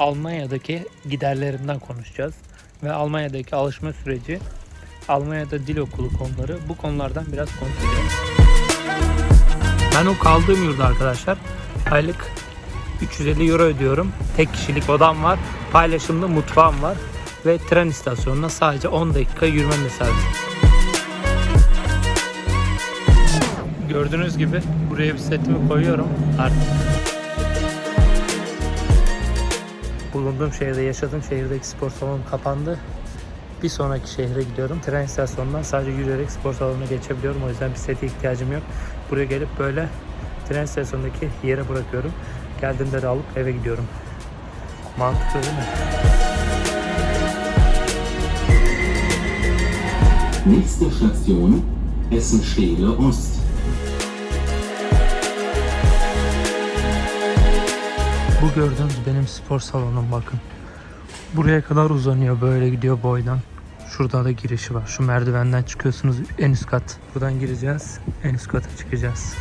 Almanya'daki giderlerimden konuşacağız. Ve Almanya'daki alışma süreci, Almanya'da dil okulu konuları bu konulardan biraz konuşacağız. Ben o kaldığım yurda arkadaşlar aylık 350 euro ödüyorum. Tek kişilik odam var. Paylaşımlı mutfağım var. Ve tren istasyonuna sadece 10 dakika yürüme mesafesi. Gördüğünüz gibi buraya bisikletimi koyuyorum artık. Bulunduğum şehirde, yaşadığım şehirdeki spor salonu kapandı. Bir sonraki şehre gidiyorum. Tren istasyonundan sadece yürüyerek spor salonuna geçebiliyorum. O yüzden bisiklete ihtiyacım yok. Buraya gelip böyle tren istasyonundaki yere bırakıyorum. Geldiğimde de alıp eve gidiyorum. Mantıklı değil mi? Nächste Station Essen-Scheele Ost. Bu gördüğünüz benim spor salonum bakın. Buraya kadar uzanıyor böyle gidiyor boydan. Şurada da girişi var. Şu merdivenden çıkıyorsunuz en üst kat. Buradan gireceğiz. En üst kata çıkacağız.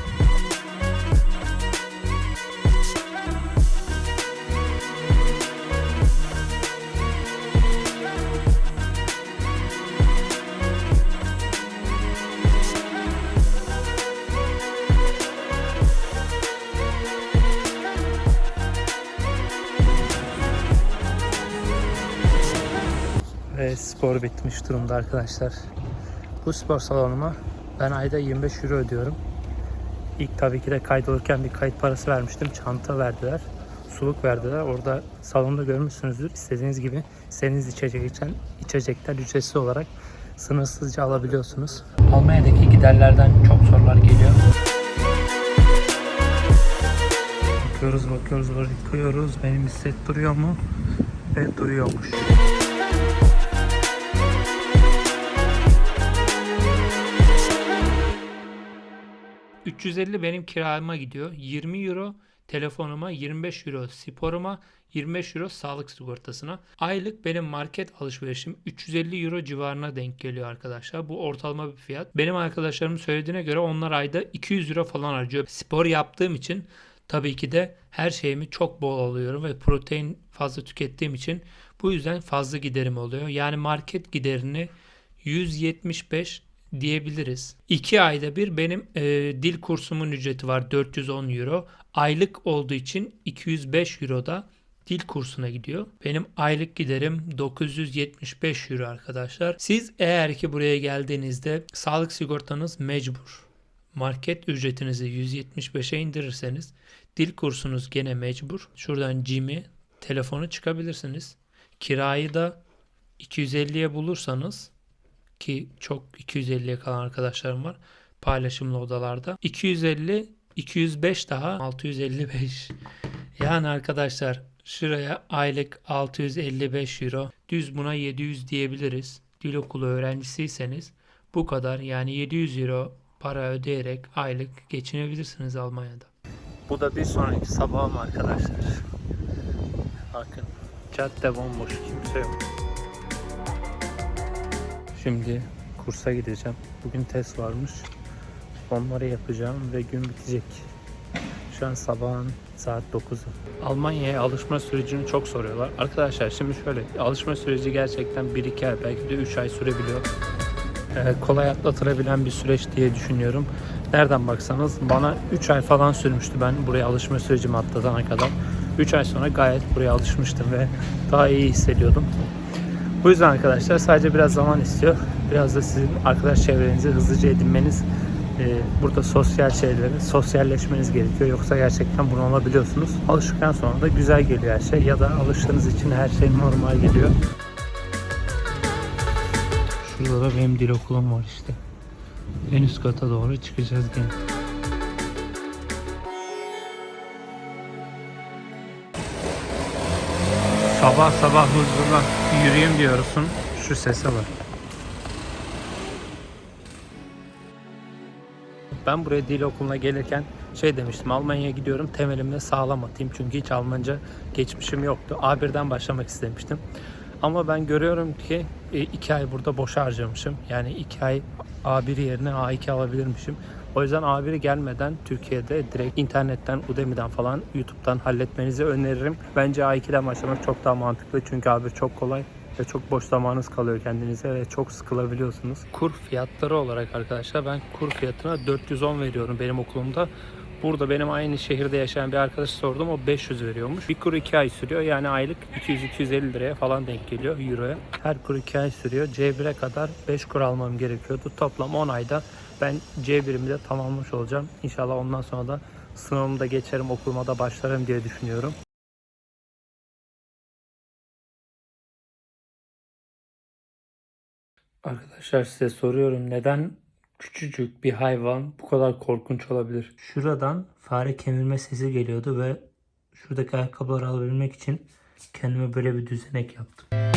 Spor bitmiş durumda arkadaşlar. Bu spor salonuma ben ayda 25 euro ödüyorum. İlk tabii ki de kaydolurken bir kayıt parası vermiştim. Çanta verdiler. Suluk verdiler. Orada salonda görmüşsünüzdür. İstediğiniz gibi istediğiniz içecek için içecekler ücretsiz olarak sınırsızca alabiliyorsunuz. Almanya'daki giderlerden çok sorular geliyor. Bakıyoruz bakıyoruz bakıyoruz. Benim bisiklet duruyor mu? Evet duruyormuş. 350 benim kirama gidiyor. 20 euro telefonuma, 25 euro sporuma, 25 euro sağlık sigortasına. Aylık benim market alışverişim 350 euro civarına denk geliyor arkadaşlar. Bu ortalama bir fiyat. Benim arkadaşlarım söylediğine göre onlar ayda 200 euro falan harcıyor. Spor yaptığım için tabii ki de her şeyimi çok bol alıyorum ve protein fazla tükettiğim için bu yüzden fazla giderim oluyor. Yani market giderini 175 diyebiliriz. 2 ayda bir benim e, dil kursumun ücreti var 410 euro. Aylık olduğu için 205 euro da dil kursuna gidiyor. Benim aylık giderim 975 euro arkadaşlar. Siz eğer ki buraya geldiğinizde sağlık sigortanız mecbur. Market ücretinizi 175'e indirirseniz dil kursunuz gene mecbur. Şuradan Jimmy telefonu çıkabilirsiniz. Kirayı da 250'ye bulursanız ki çok 250'ye kalan arkadaşlarım var paylaşımlı odalarda. 250 205 daha 655. Yani arkadaşlar şuraya aylık 655 euro. Düz buna 700 diyebiliriz. Dil okulu öğrencisiyseniz bu kadar yani 700 euro para ödeyerek aylık geçinebilirsiniz Almanya'da. Bu da bir sonraki sabahım arkadaşlar. Bakın cadde bomboş kimse yok. Şimdi kursa gideceğim. Bugün test varmış. Onları yapacağım ve gün bitecek. Şu an sabahın saat 9'u. Almanya'ya alışma sürecini çok soruyorlar. Arkadaşlar şimdi şöyle alışma süreci gerçekten 1-2 ay belki de 3 ay sürebiliyor. Ee, kolay atlatılabilen bir süreç diye düşünüyorum. Nereden baksanız bana 3 ay falan sürmüştü ben buraya alışma sürecimi atlatana kadar. 3 ay sonra gayet buraya alışmıştım ve daha iyi hissediyordum. Bu yüzden arkadaşlar sadece biraz zaman istiyor. Biraz da sizin arkadaş çevrenizi hızlıca edinmeniz, e, burada sosyal şeyleri, sosyalleşmeniz gerekiyor. Yoksa gerçekten bunu olabiliyorsunuz. Alıştıktan sonra da güzel geliyor her şey. Ya da alıştığınız için her şey normal geliyor. Şurada da benim dil okulum var işte. En üst kata doğru çıkacağız gene. Sabah sabah huzurla yürüyeyim diyorsun. Şu sese bak. Ben buraya dil okuluna gelirken şey demiştim Almanya'ya gidiyorum temelimde sağlam atayım çünkü hiç Almanca geçmişim yoktu. A1'den başlamak istemiştim. Ama ben görüyorum ki 2 ay burada boş harcamışım. Yani 2 ay A1 yerine A2 alabilirmişim. O yüzden A1 gelmeden Türkiye'de direkt internetten, Udemy'den falan YouTube'dan halletmenizi öneririm. Bence A2'den başlamak çok daha mantıklı çünkü A1 çok kolay ve çok boş zamanınız kalıyor kendinize ve çok sıkılabiliyorsunuz. Kur fiyatları olarak arkadaşlar ben kur fiyatına 410 veriyorum benim okulumda. Burada benim aynı şehirde yaşayan bir arkadaş sordum o 500 veriyormuş. Bir kur 2 ay sürüyor yani aylık 200-250 liraya falan denk geliyor euroya. Her kur 2 ay sürüyor. C1'e kadar 5 kur almam gerekiyordu. Toplam 10 ayda ben C1'imi de tamamlamış olacağım. İnşallah ondan sonra da sınavımı da geçerim okuluma da başlarım diye düşünüyorum. Arkadaşlar size soruyorum neden küçücük bir hayvan bu kadar korkunç olabilir? Şuradan fare kemirme sesi geliyordu ve şuradaki ayakkabıları alabilmek için kendime böyle bir düzenek yaptım.